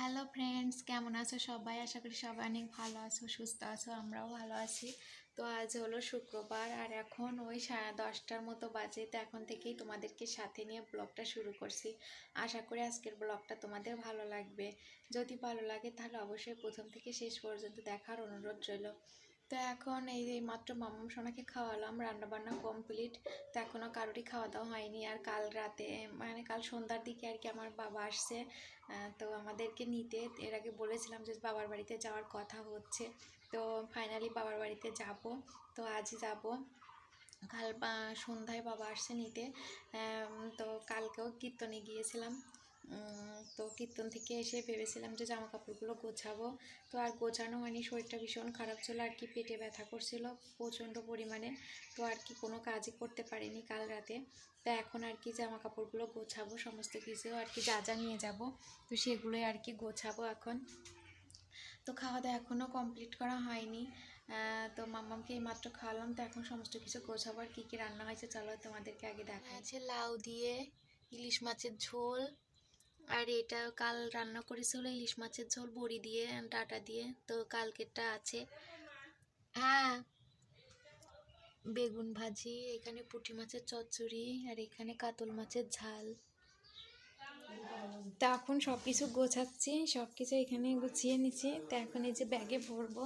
Hello friends কেমন আছো সবাই? আশা করি সবাই অনেক ভালো আছো, সুস্থ আছো, আমরাও ভালো আছি। তো আজ হলো শুক্রবার, আর এখন ওই সাড়ে দশটার মতো বাজে, তো এখন থেকেই তোমাদেরকে সাথে নিয়ে ব্লগটা শুরু করছি। আশা করি আজকের ব্লগটা তোমাদের ভালো লাগবে। যদি ভালো লাগে তাহলে অবশ্যই প্রথম থেকে শেষ পর্যন্ত দেখার অনুরোধ রইল। তো এখন এই যে মাত্র মামাম সোনাকে খাওয়ালাম, রান্নাবান্না কমপ্লিট তো এখনও কারোরই খাওয়া দাওয়া হয়নি। আর কাল রাতে মানে কাল সন্ধ্যার দিকে আর কি আমার বাবা আসছে তো আমাদেরকে নিতে। এর আগে বলেছিলাম যে বাবার বাড়িতে যাওয়ার কথা হচ্ছে। তো ফাইনালি বাবার বাড়িতে যাব। তো আজ যাব। কাল সন্ধ্যায় বাবা আসছে নিতে। তো কালকেও কীর্তনে গিয়েছিলাম। তো কীর্তন থেকে এসে ভেবেছিলাম যে জামা কাপড়গুলো গোছাবো। তো আর গোছানো হয়নি, শরীরটা ভীষণ খারাপ ছিল, আর কি পেটে ব্যথা করছিল প্রচণ্ড পরিমাণে। তো আর কি কোনো কাজই করতে পারিনি কাল রাতে। তো এখন আর কি জামা কাপড়গুলো গোছাবো, সমস্ত কিছু আর কি যা যা নিয়ে যাব, তো সেগুলোই আর কি গোছাবো এখন। তো খাওয়া দাওয়া এখনও কমপ্লিট করা হয়নি। তো মাম্মামকে এইমাত্র খাওয়ালাম, তো এখন সমস্ত কিছু গোছাবো, আর কী কী রান্না হয়েছে চলো তোমাদেরকে আগে দেখা আছে লাউ দিয়ে ইলিশ মাছের ঝোল আর এটা কাল রান্না করেছিল ইলিশ মাছের ঝোল, বড়ি দিয়ে, ডাটা দিয়ে। তো কালকেরটা আছে। হ্যাঁ বেগুন ভাজি, এখানে পুঁটি মাছের চচ্চড়ি, আর এখানে কাতল মাছের ঝাল। তা এখন সব কিছু গোছাচ্ছি সব কিছু এখানে গুছিয়ে নিচ্ছি। তো এখন এই যে ব্যাগে ভরবো।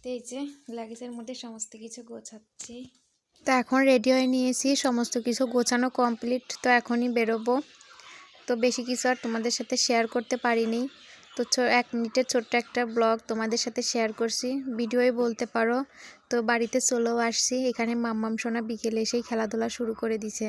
তো এই যে লাগেজের মধ্যে সমস্ত কিছু গোছাচ্ছি। তো এখন রেডি হয়ে নিয়েছি, সমস্ত কিছু গোছানো কমপ্লিট। তো এখনই বেরোবো। তো বেশি কিছু আর তোমাদের সাথে শেয়ার করতে পারিনি। তো এক মিনিটের ছোট্ট একটা ব্লগ তোমাদের সাথে শেয়ার করছি। ভিডিওই বলতে পারো। তো বাড়িতে চলেও আসছি। এখানে মাম্মাম সোনা বিকেলে এসেই খেলাধুলা শুরু করে দিছে।